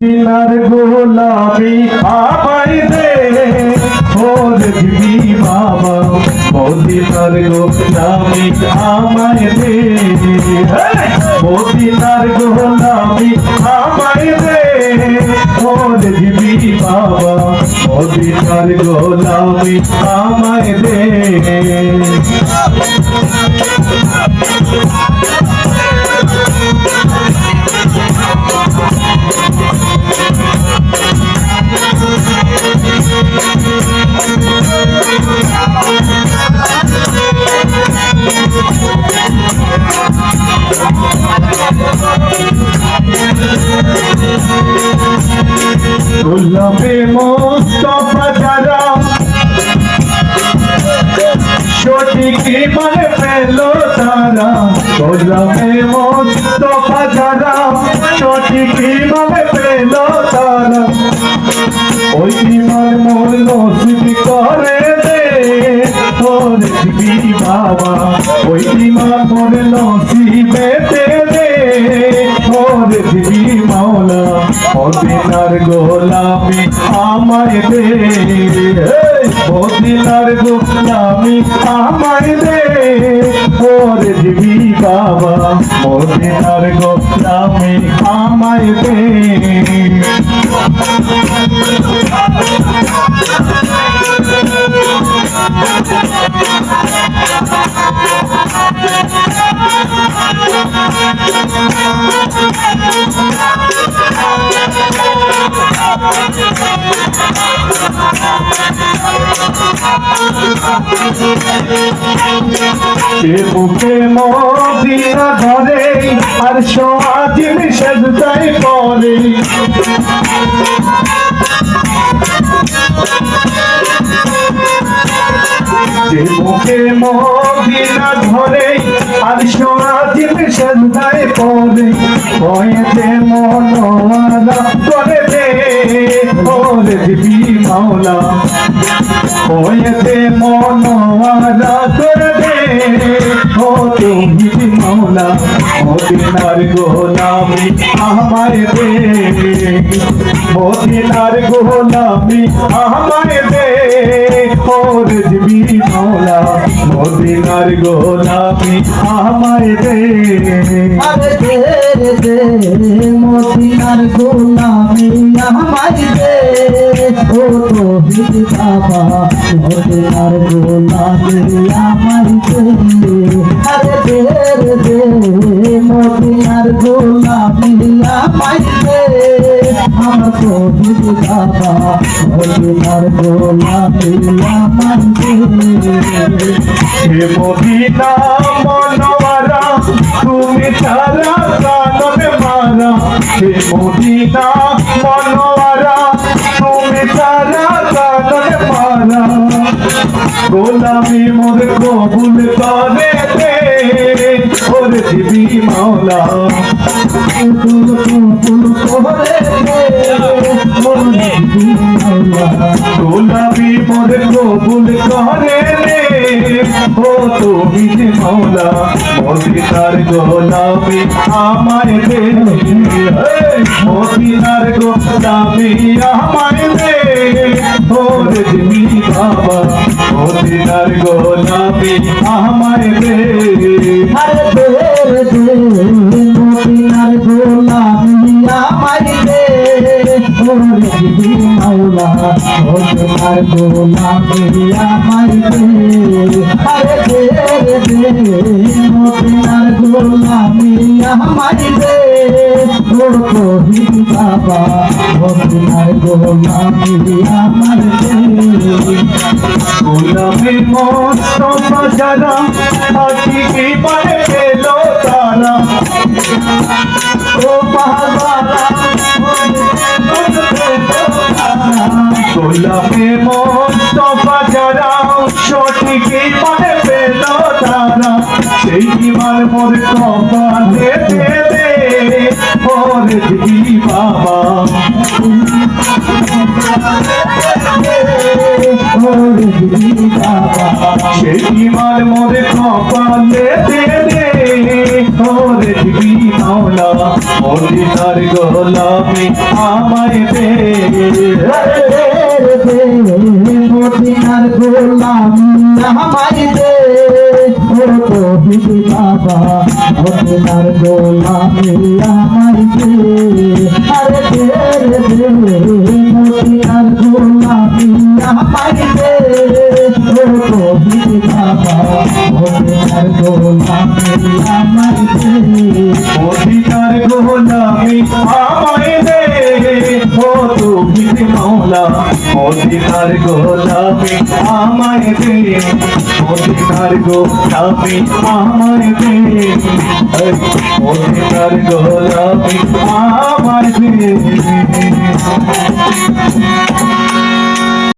দিনার গোলামি আমায় দে ওর দিবি বাবা মদিনার গোলামি আমায় দে। মদিনার গোলামি আমায় দে, ওর দিবি বাবা মদিনার গোলামি আমায় দে। গোলাপে মোস্তফা যারা সঠিক মানে পেল তারা গোলাপে মোস্তফা যারা সঠিক মানে ওই ইমান মোর করে দে। তোর বাবা ওই ইমান মোর নসিবে মদিনার গোলামি আমায় দে মদিনার গোলামি আমায় দে তোর দিবি বাবা, মদিনার গোলামি আমায় দে সে বুকে মদিনা ধরে, আর সোয়াদিন সেজদাই পরে। যে বুকে মদিনা ধরে, আর সোয়াদিন সেজদাই পরে। ভয়েতে মনোয়ারা করে দিবি মাওলা। হয়েছে মনোয়ারা করে দে ও তুমি মাওলা মদিনার গোলামি আমার দে। মদিনার গোলামি আমার দে, ওর দিবি মাওলা মদিনার গোলামি আমায় দে। আরে দে রে দে। মদিনার গোলামি আমায় দে। ও তো হিদি বাবা মদিনার আমায় দে। আরে দে রে দে। মদিনার গোলামি আমায় দে। আমার তো হিদি বাবা মদিনার আমায় হে মদিনা মনোয়ারা, তুমি তারা কাননে মারা হে মদিনা মনোয়ারা তুমি তারা কাননে মারা গোলামি মোর কবুল করে ওরে দিবি মাওলা। গোলামি মোর কবুল করে রে। ও তুমি যে মাওলা মদিনার গোলামি আমায় দে। এই মদিনার গোলামি আমায় দে। ও রে দিবি বাবা মদিনার গোলামি আমায় দে। আরে বের দে। দে ওরে মাওলা মদিনার গোলামি আমায় দে আরে বের দে মদিনার গোলামি আমায় দে তোর কহিদি বাবা মদিনার গোলামি আমায় দে গোলামি মস্ত যারা আটি পারে পেল তারা ও পাহাড়া গোলাপে মস্ত যারা সঠিক পারে পেল তারা, সেই ইমান মোর কপালে দে ওরে দিবি বাবা সেই ইমান মোর কপালে দে ওরে দিবি মাওলা মদিনার গোলামি আমায় দে। মদিনার গোলামি আমায় দে, ও তৌহিদ বাবা মদিনার গোলামি আমায় দে আরে দে দে মদিনার গোলামি আমায় দে ও তৌহিদ বাবা মদিনার গোলামি আমায় দে মদিনার গোলামি আমায় দে ও তুমি মাওলা মদিনার গোলামি আমায় দে মদিনার গোলামি আমায় দিয়ে মদিনার গোলামি আমায় দে